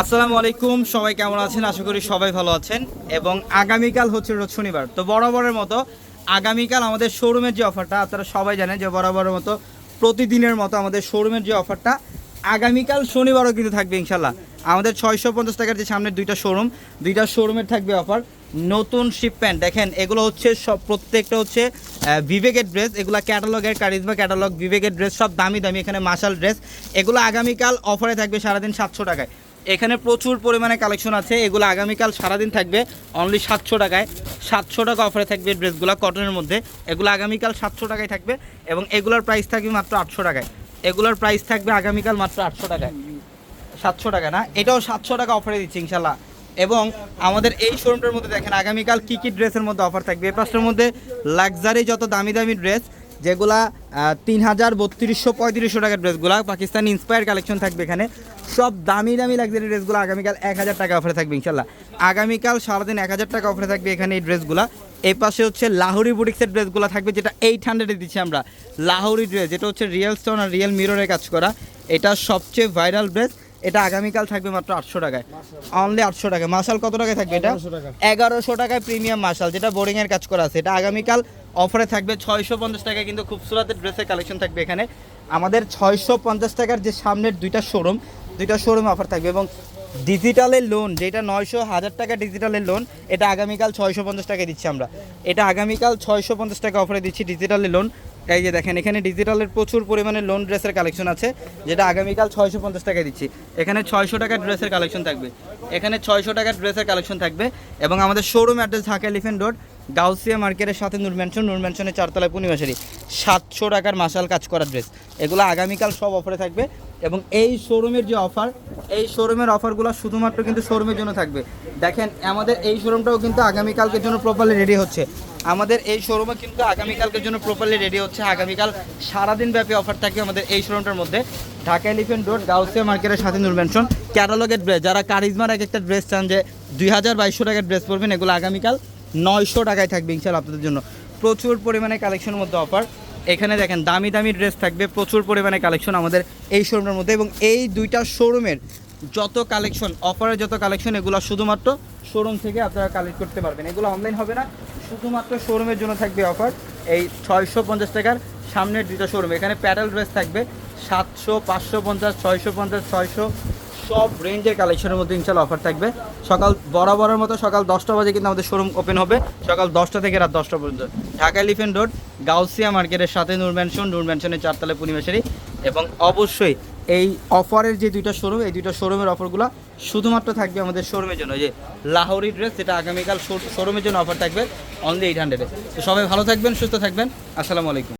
আসসালামু আলাইকুম, সবাই কেমন আছেন? আশা করি সবাই ভালো আছেন। এবং আগামীকাল হচ্ছে রোজ শনিবার। তো বরাবরের মতো আগামীকাল আমাদের শোরুমের যে অফারটা আপনারা সবাই জানেন যে বরাবরের মতো প্রতিদিনের মতো আমাদের শোরুমের যে অফারটা আগামীকাল শনিবারও কিন্তু থাকবে ইনশাল্লাহ আমাদের ছয়শো পঞ্চাশ টাকার যে সামনের দুইটা শোরুম দুইটা শোরুমের থাকবে অফার নতুন শিপ প্যান্ট দেখেন, এগুলো হচ্ছে সব, প্রত্যেকটা হচ্ছে বিবেকের ড্রেস এগুলো ক্যাটালগের কারিজমা ক্যাটালগ বিবেকের ড্রেস সব দামি দামি এখানে মার্শাল ড্রেস এগুলো আগামীকাল অফারে থাকবে সারাদিন সাতশো টাকায়। এখানে প্রচুর পরিমাণে কালেকশন আছে, এগুলো আগামীকাল সারাদিন থাকবে অনলি সাতশো টাকায়। সাতশো টাকা অফারে থাকবে ড্রেসগুলো কটনের মধ্যে। এগুলো আগামীকাল সাতশো টাকায় থাকবে এবং এগুলোর প্রাইস থাকবে মাত্র আটশো টাকায়। এগুলোর প্রাইস থাকবে আগামীকাল মাত্র আটশো টাকায়। সাতশো টাকা না? এটাও সাতশো টাকা অফারে দিচ্ছি, ইনশাল্লাহ। এবং আমাদের এই শোরুমটার মধ্যে দেখেন আগামীকাল কী কী ড্রেসের মধ্যে অফার থাকবে। এই পাঁচটার মধ্যে লাক্সারি যত দামি দামি ড্রেস যেগুলা তিন হাজার বত্রিশশো পঁয়ত্রিশশো টাকার ড্রেসগুলা পাকিস্তানি ইন্সপায়ার কালেকশন থাকবে এখানে। সব দামি দামি লাক্সারি ড্রেসগুলো আগামীকাল এক হাজার টাকা অফারে থাকবে ইনশাল্লাহ আগামীকাল সারাদিন এক হাজার টাকা অফারে থাকবে এখানে এই ড্রেসগুলা এই পাশে হচ্ছে লাহোরি বুটিক্সের ড্রেসগুলো থাকবে, যেটা এইট হান্ড্রেডে দিচ্ছি আমরা। লাহোরি ড্রেস যেটা হচ্ছে রিয়েল স্টোন আর রিয়েল মিররের কাজ করা। এটা সবচেয়ে ভাইরাল ড্রেস এটা আগামীকাল থাকবে মাত্র আটশো টাকায়। অনলি আটশো টাকা মাসাল কত টাকায় থাকবে এটা? এগারোশো টাকায় প্রিমিয়াম মাসাল যেটা বোরিং এর কাজ করা আছে। এটা আগামীকাল অফারে থাকবে ছয়শো পঞ্চাশ টাকায় কিন্তু খুব সুরাতের ড্রেসের কালেকশন থাকবে এখানে। আমাদের ছয়শো পঞ্চাশ টাকার যে সামনের দুইটা শোরুম দুইটা শোরুম অফার থাকবে এবং ডিজিটালের লোন যেটা নয়শো হাজার টাকা ডিজিটালের লোন এটা আগামীকাল ছয়শো পঞ্চাশ টাকায় দিচ্ছি আমরা। এটা আগামীকাল ছয়শো পঞ্চাশ টাকা অফারে দিচ্ছি ডিজিটালের লোন এই যে দেখেন, এখানে ডিজিটালের প্রচুর পরিমাণে লোন ড্রেসের কালেকশন আছে, যেটা আগামীকাল ছয়শো পঞ্চাশ টাকায় দিচ্ছি। এখানে ছয়শো টাকার ড্রেসের কালেকশন থাকবে। এখানে ছয়শো টাকার ড্রেসের কালেকশন থাকবে এবং আমাদের showroom address Dhaka Elephant Road Gausia মার্কেটের সাথে নূর ম্যানশন নূর ম্যানশনের চারতলায় পূর্ণিমাশারি সাতশো টাকার মাসাল কাজ করা ড্রেস এগুলো আগামীকাল সব অফারে থাকবে এবং এই শোরুমের যে অফার এই শোরুমের অফারগুলো শুধুমাত্র কিন্তু শোরুমের জন্য থাকবে। দেখেন, আমাদের এই শোরুমটাও কিন্তু আগামীকালকের জন্য প্রপারলি রেডি হচ্ছে। আমাদের এই শোরুমে কিন্তু আগামীকালকের জন্য প্রপারলি রেডি হচ্ছে। আগামীকাল সারাদিন ব্যাপী অফার থাকে আমাদের এই শোরুমটার মধ্যে। ঢাকা এলিফেন্ট রোড গাউসিয়া মার্কেটের সাথে নূর ম্যানশন ক্যাটালগের ড্রেস যারা কারিজমার এক একটা ড্রেস চান যে দুই হাজার বাইশশো টাকার ড্রেস পরবেন, এগুলো আগামীকাল নয়শো টাকায় থাকবে ইনশাল আপনাদের জন্য। প্রচুর পরিমাণে কালেকশনের মধ্যে অফার এখানে দেখেন, দামি দামি ড্রেস থাকবে, প্রচুর পরিমাণে কালেকশন আমাদের এই শোরুমের মধ্যে এবং এই দুইটা শোরুমের যত কালেকশন অফারের যত কালেকশন এগুলো শুধুমাত্র শোরুম থেকে আপনারা কালেক্ট করতে পারবেন। এগুলো অনলাইন হবে না, শুধুমাত্র শোরুমের জন্য থাকবে অফার এই ছয়শো পঞ্চাশ টাকার সামনের দুটো শোরুম এখানে প্যাডেল ড্রেস থাকবে, সাতশো, পাঁচশো পঞ্চাশ, ছয়শো পঞ্চাশ, ছয়শো। সব রেঞ্জের কালেকশনের মধ্যে ইনশাল্লাহ অফার থাকবে। সকাল বরাবরের মতো সকাল দশটা বাজে কিন্তু আমাদের শোরুম ওপেন হবে। সকাল দশটা থেকে রাত দশটা পর্যন্ত। ঢাকা এলিফেন্ট রোড গাউসিয়া মার্কেটের সাথে নূর ম্যানশন নূর ম্যানশনের চারতলা পূর্ণিমাশারি এবং অবশ্যই এই অফারের যে দুইটা শোরুম এই দুইটা শোরুমের অফারগুলো শুধুমাত্র থাকবে আমাদের শোরুমের জন্য। যে লাহোরি ড্রেস যেটা আগামীকাল শোরুমের জন্য অফার থাকবে অনলি এইট হান্ড্রেডে তো সবাই ভালো থাকবেন, সুস্থ থাকবেন। আসসালামু আলাইকুম।